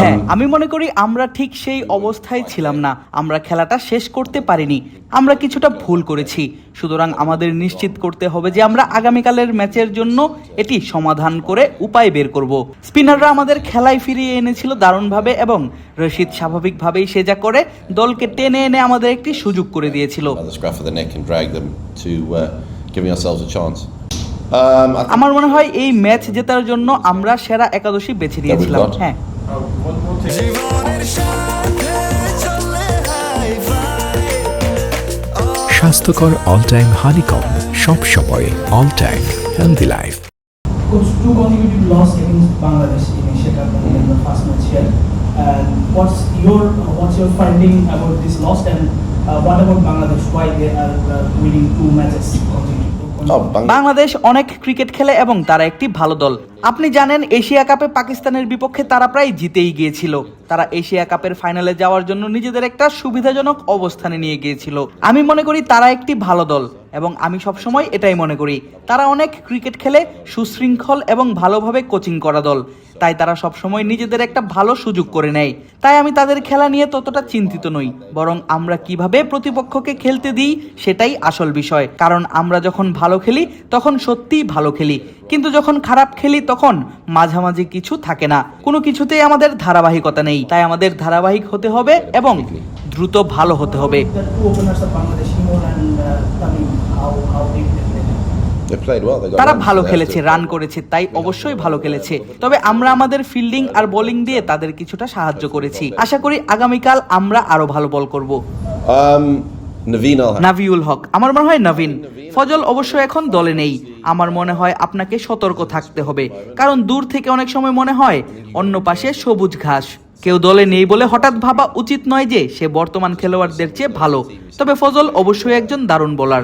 হ্যাঁ Um, আমি মনে করি আমরা ঠিক সেই অবস্থায় ছিলাম না। আমরা খেলাটা শেষ করতে পারিনি। আমরা কিছুটা ভুল করেছি। সুতরাং আমাদের নিশ্চিত করতে হবে যে আমরা আগামীকালের ম্যাচের জন্য এটি সমাধান করে উপায় বের করব। স্পিনাররা আমাদের খেলায় ফিরিয়ে এনেছিল দারুণভাবে এবং রশিদ স্বাভাবিকভাবেই সে যা করে দলকে টেনে এনে আমাদের একটি সুযোগ করে দিয়েছিল। আমার মনে হয় এই ম্যাচ জেতার জন্য আমরা সেরা একাদশী বেছে নিয়েছিলাম হ্যাঁ স্বাস্থ্যকর অল টাইম হানিকম সব সময় all time healthy life Coach, two consecutive loss against Bangladesh in Asia Cup in the first match here. And what's your what's your finding about this loss and uh, what about Bangladesh? Why they are uh, winning two matches consecutive? Bangladesh অনেক cricket খেলে এবং তারা একটি ভালো দল। আপনি জানেন, Asia কাপে পাকিস্তানের বিপক্ষে তারা প্রায় জিতেই গিয়েছিল। তারা এশিয়া কাপের ফাইনালে যাওয়ার জন্য নিজেদের একটা সুবিধাজনক অবস্থানে নিয়ে গিয়েছিল। আমি মনে করি তারা একটি ভালো দল এবং আমি সবসময় এটাই মনে করি। তারা অনেক ক্রিকেট খেলে, সুশৃঙ্খল এবং ভালোভাবে কোচিং করা দল। তাই তারা সবসময় নিজেদের একটা ভালো সুযোগ করে নেয়। তাই আমি তাদের খেলা নিয়ে ততটা চিন্তিত নই। বরং আমরা কীভাবে প্রতিপক্ষকে খেলতে দিই, সেটাই আসল বিষয়। কারণ আমরা যখন ভালো খেলি, তখন সত্যিই ভালো খেলি। কিন্তু যখন খারাপ খেলি, তখন মাঝামাঝি কিছু থাকে না। কোনো কিছুতেই আমাদের ধারাবাহিকতা নেই। তাই আমাদের ধারাবাহিক হতে হবে এবং দ্রুত ভালো হতে হবে। তারা ভালো খেলেছে রান করেছে তাই অবশ্যই ভালো খেলেছে। তবে আমরা আমাদের ফিল্ডিং আর বোলিং দিয়ে তাদের কিছুটা সাহায্য করেছি। আশা করি আগামীকাল আমরা আরও ভালো বল করব। Um, নাভিউল হক। আমার মনে হয় নবীন ফজল অবশ্য এখন দলে নেই। আমার মনে হয় আপনাকে সতর্ক থাকতে হবে। কারণ দূর থেকে অনেক সময় মনে হয় অন্য পাশে সবুজ ঘাস। কেউ দলে নেই বলে হঠাৎ ভাবা উচিত নয় যে সে বর্তমান খেলোয়াড়দের চেয়ে ভালো। তবে ফজল অবশ্যই একজন দারুণ বোলার